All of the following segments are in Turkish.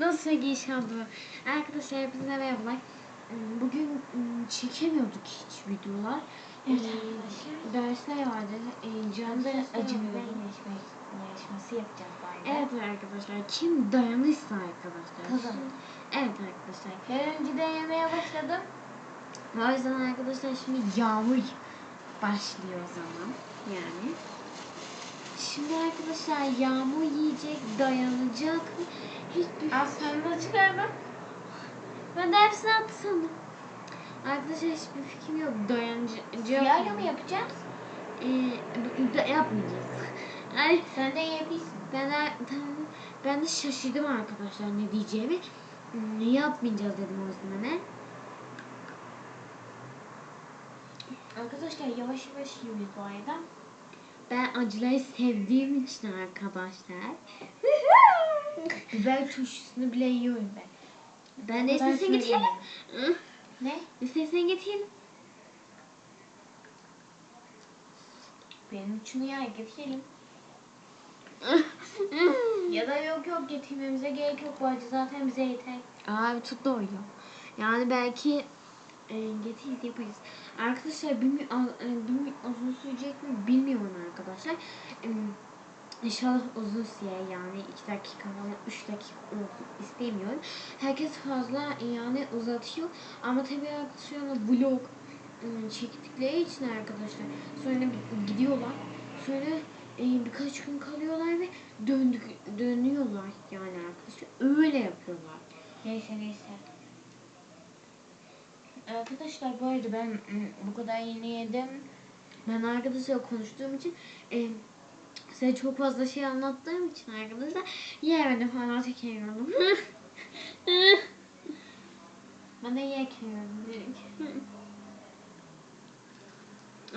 Nasıl inşallah? Arkadaşlar hepinize merhabalar. Hmm, Bugün hmm, çekemiyorduk hiç videolar. Evet Ee, dersler vardı. Ee, Can da acımıyordu. yarışması yapacağız bari. Evet arkadaşlar kim dayanırsa arkadaşlar. Kazanır. Evet arkadaşlar. Ben önceden yemeye başladım. O yüzden arkadaşlar şimdi yağmur başlıyor o zaman. Yani. Şimdi arkadaşlar yağmur yiyecek, dayanacak? Hiçbir Az sonra çıkardım. Ben de hepsini attı sandım. Arkadaşlar hiçbir fikrim yok. Dayanacak Siyahla mı yapacağız? Ee, da yapmayacağız. Ay Sen de yiyebilirsin. ben de, tamam, ben de şaşırdım arkadaşlar ne diyeceğimi. Hmm, yapmayacağız dedim o yüzden. Ne? Arkadaşlar yavaş yavaş yiyoruz bu arada. Ben acıları sevdiğim için arkadaşlar. Biber turşusunu bile yiyorum ben. Ben de getireyim. yiyeyim. Ne? İstersen getireyim. Benim için ya getirelim. Ya da yok yok getirmemize gerek yok. Bu acı zaten bize yeter. Abi çok doğru. Yani belki e, getiririz yaparız. Arkadaşlar bilmi e, uzun sürecek mi bilmiyorum arkadaşlar. E, İnşallah uzun süre yani 2 dakika falan 3 dakika olsun istemiyorum. Herkes fazla yani uzatıyor ama tabii arkadaşlar vlog çektikleri için arkadaşlar sonra gidiyorlar. Sonra birkaç gün kalıyorlar ve döndük dönüyorlar yani arkadaşlar. Öyle yapıyorlar. Neyse neyse. Arkadaşlar bu arada ben ım, bu kadar yeni yedim. Ben arkadaşlarla konuştuğum için e, size çok fazla şey anlattığım için arkadaşlar yemedim falan çekemiyorum. Ben de direkt.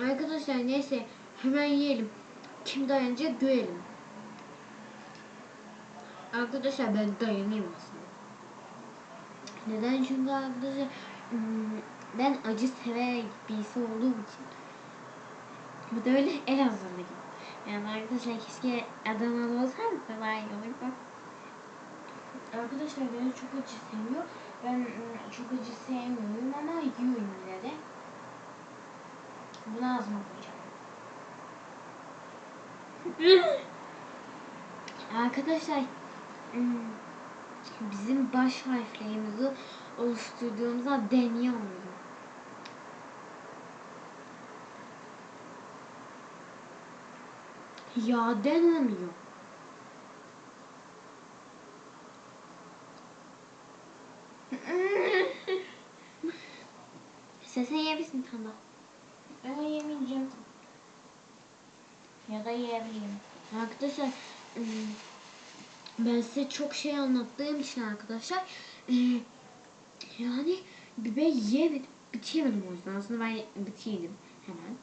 arkadaşlar neyse hemen yiyelim. Kim dayanacak görelim. Arkadaşlar ben dayanayım aslında. Neden? Çünkü arkadaşlar ım, ben acı severek birisi olduğum için. Bu da öyle Elazığlıyım. Yani arkadaşlar keşke Adanalı olsaydı daha iyi olurdu. Arkadaşlar beni çok acı seviyor. Ben ım, çok acı sevmiyorum ama yiyorum yine de. Bunu ağzıma koyacağım. Arkadaşlar ım, bizim baş harflerimizi oluşturduğumuzda deniyorum. Ya denemiyor. Sesen yiyebilirsin tamam. Ben yemeyeceğim. Ya da yiyebilirim. Arkadaşlar ım, ben size çok şey anlattığım için arkadaşlar ım, yani biber yiyemedim. Bitiremedim o yüzden. Aslında ben bitirdim hemen.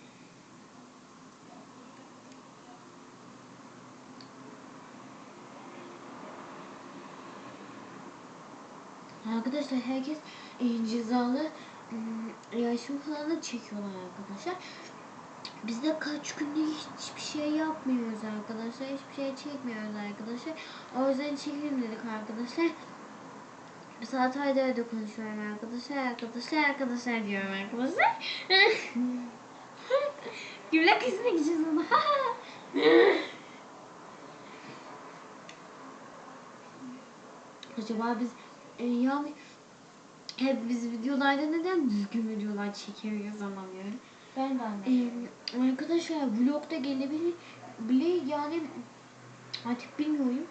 Arkadaşlar herkes e, cezalı yarışma falan da çekiyorlar arkadaşlar. Biz de kaç gündür hiçbir şey yapmıyoruz arkadaşlar. Hiçbir şey çekmiyoruz arkadaşlar. O yüzden çekelim dedik arkadaşlar. Bir saat ayda öyle konuşuyorum arkadaşlar. Arkadaşlar arkadaşlar diyorum arkadaşlar. Gümle kızına gideceğiz ama. Acaba biz e, yani hep biz videolarda neden düzgün videolar çekemiyoruz anlamıyorum. Ben de anladım. Ee, arkadaşlar vlogda gelebilir bile yani artık bilmiyorum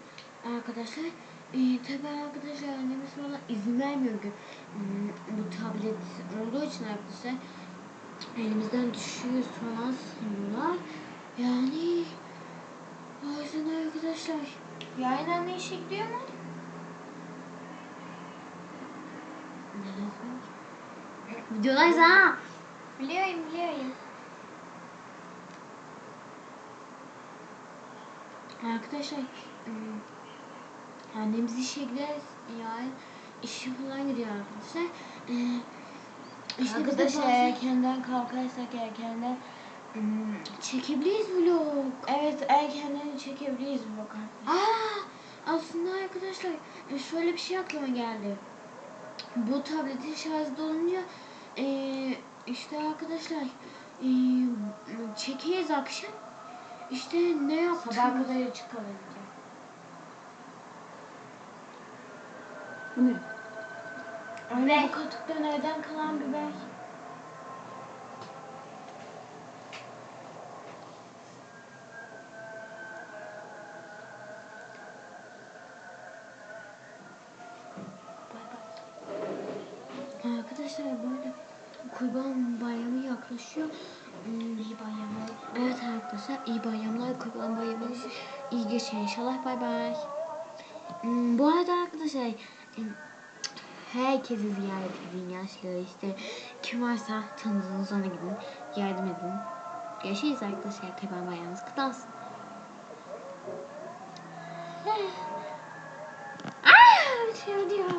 arkadaşlar. Ee, tabi arkadaşlar annemiz bana izin vermiyor ki hmm, bu tablet olduğu için arkadaşlar elimizden düşüyor falan sanıyorlar. Yani o yüzden arkadaşlar Yayın anne şekliyor mu? Videodayız ha. Biliyorum biliyorum. Arkadaşlar ım, annemiz işe gider yani işe falan gidiyor arkadaşlar. Ee, işte Arkadaşlar erkenden kalkarsak erkenden ım, çekebiliriz vlog. evet erkenden çekebiliriz arkadaşlar. Aa, aslında arkadaşlar e, şöyle bir şey aklıma geldi. Bu tabletin şarjı dolunca e, işte arkadaşlar e, çekeyiz akşam. İşte ne yaptık? Sabah kadar kalınca. Bu ne? Anne bu katıktan evden kalan biber. Arkadaşlar bu arada Kurban Bayramı yaklaşıyor. Ee, iyi bayramlar. Evet arkadaşlar iyi bayramlar. Kurban Bayramınız iyi geçin inşallah. Bay bay. Hmm, bu arada arkadaşlar herkesi ziyaret edin yaşlıları işte kim varsa tanıdığınız ona gidin yardım edin. Görüşürüz arkadaşlar. Kurban Bayramınız kutlu. Ah, bitiyor diyor.